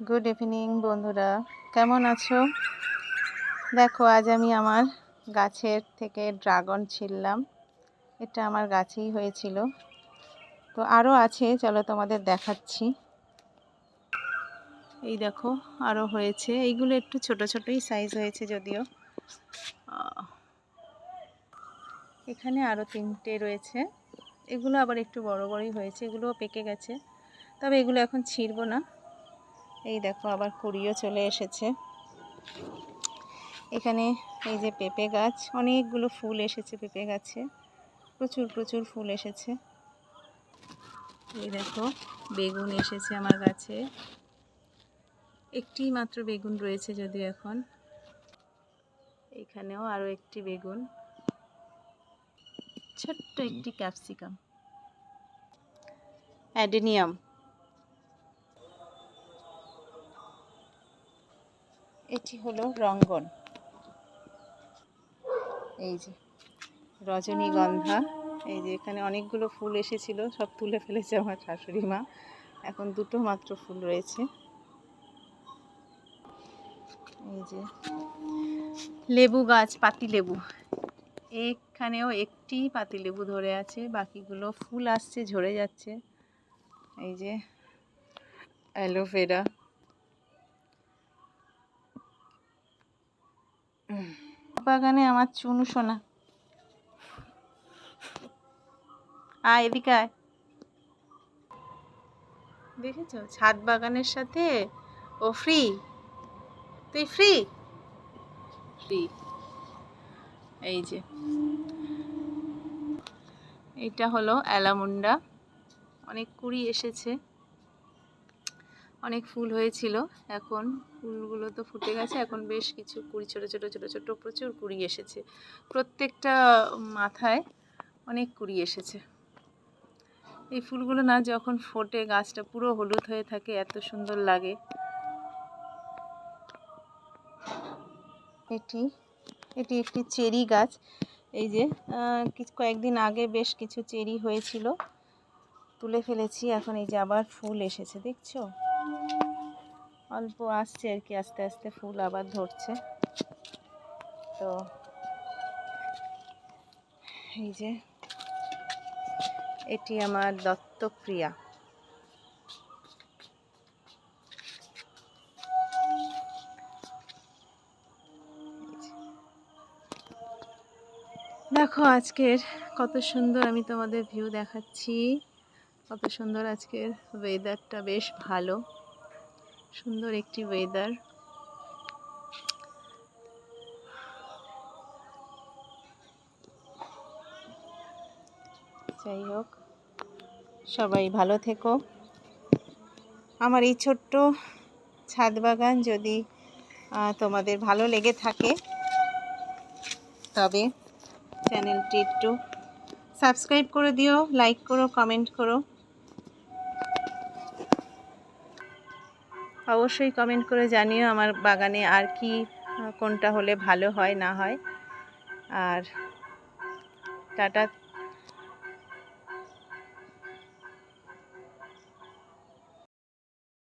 Good evening বন্ধুরা। কেমন আছো? দেখো, আজ আমি আমার গাছের থেকে ড্রাগন ছিললাম এটা আমার গাছেই হয়েছিল। তো আরও আছে, চলো তোমাদের দেখাচ্ছি। এই দেখো আরও হয়েছে। এইগুলো একটু ছোট ছোটই সাইজ হয়েছে যদিও। এখানে আরও তিনটে রয়েছে। এগুলো আবার একটু বড় বড়ই হয়েছে, এগুলোও পেকে গেছে। তবে এগুলো এখন ছিঁড়বো না। এই দেখো আবার কুড়িও চলে এসেছে। এখানে এই যে পেঁপে গাছ, অনেকগুলো ফুল এসেছে পেঁপে গাছে। প্রচুর প্রচুর ফুল এসেছে। এই দেখো, বেগুন এসেছে আমার গাছে। একটি মাত্র বেগুন রয়েছে যদিও এখন। এখানেও আরও একটি বেগুন। ছোট্ট একটি ক্যাপসিকাম। অ্যাডেনিয়াম। এটি হলো রঙ্গন। এই যে রজনীগন্ধা। এই যে এখানে অনেকগুলো ফুল এসেছিল, সব তুলে ফেলেছে আমার শাশুড়ি মা। এখন দুটো মাত্র ফুল রয়েছে। এই যে লেবু গাছ, পাতি লেবু। এখানেও একটি পাতি লেবু ধরে আছে, বাকিগুলো ফুল আসছে, ঝরে যাচ্ছে। এই যে অ্যালোভেরা। বাগানে আমার চুনু সোনা। আয়, এদিকে আয়। দেখেছ? ছাদ বাগানের সাথে ও ফ্রি তুই ফ্রি ফ্রি এই যে। এইটা হলো অ্যালামুন্ডা। অনেক কুড়ি এসেছে। অনেক ফুল হয়েছিল। এখন ফুলগুলো তো ফুটে গেছে। এখন বেশ কিছু কুড়ি, ছোটো ছোটো ছোটো ছোটো প্রচুর কুড়ি এসেছে। প্রত্যেকটা মাথায় অনেক কুড়ি এসেছে। এই ফুলগুলো না যখন ফোটে, গাছটা পুরো হলুদ হয়ে থাকে, এত সুন্দর লাগে। এটি এটি একটি চেরি গাছ। এই যে কিছু কয়েকদিন আগে বেশ কিছু চেরি হয়েছিল। তুলে ফেলেছি। এখন এই যে আবার ফুল এসেছে, দেখছ? অল্প আসছে আর কি, আস্তে আস্তে ফুল আবার ধরছে। তো এই যে, এটি আমার দত্তপ্রিয়া। দেখো আজকের কত সুন্দর আমি তোমাদের ভিউ দেখাচ্ছি। কত সুন্দর আজকের ওয়েদারটা বেশ ভালো। সুন্দর একটি ওয়েদার যাই হোক, সবাই ভালো থেকো। আমার এই ছোট্ট ছাদ বাগান যদি তোমাদের ভালো লেগে থাকে, তবে চ্যানেলটি একটু সাবস্ক্রাইব করে দিও লাইক করো কমেন্ট করো। অবশ্যই কমেন্ট করে জানিও আমার বাগানে আর কি কোনটা হলে ভালো হয় না হয়। আর টাটা।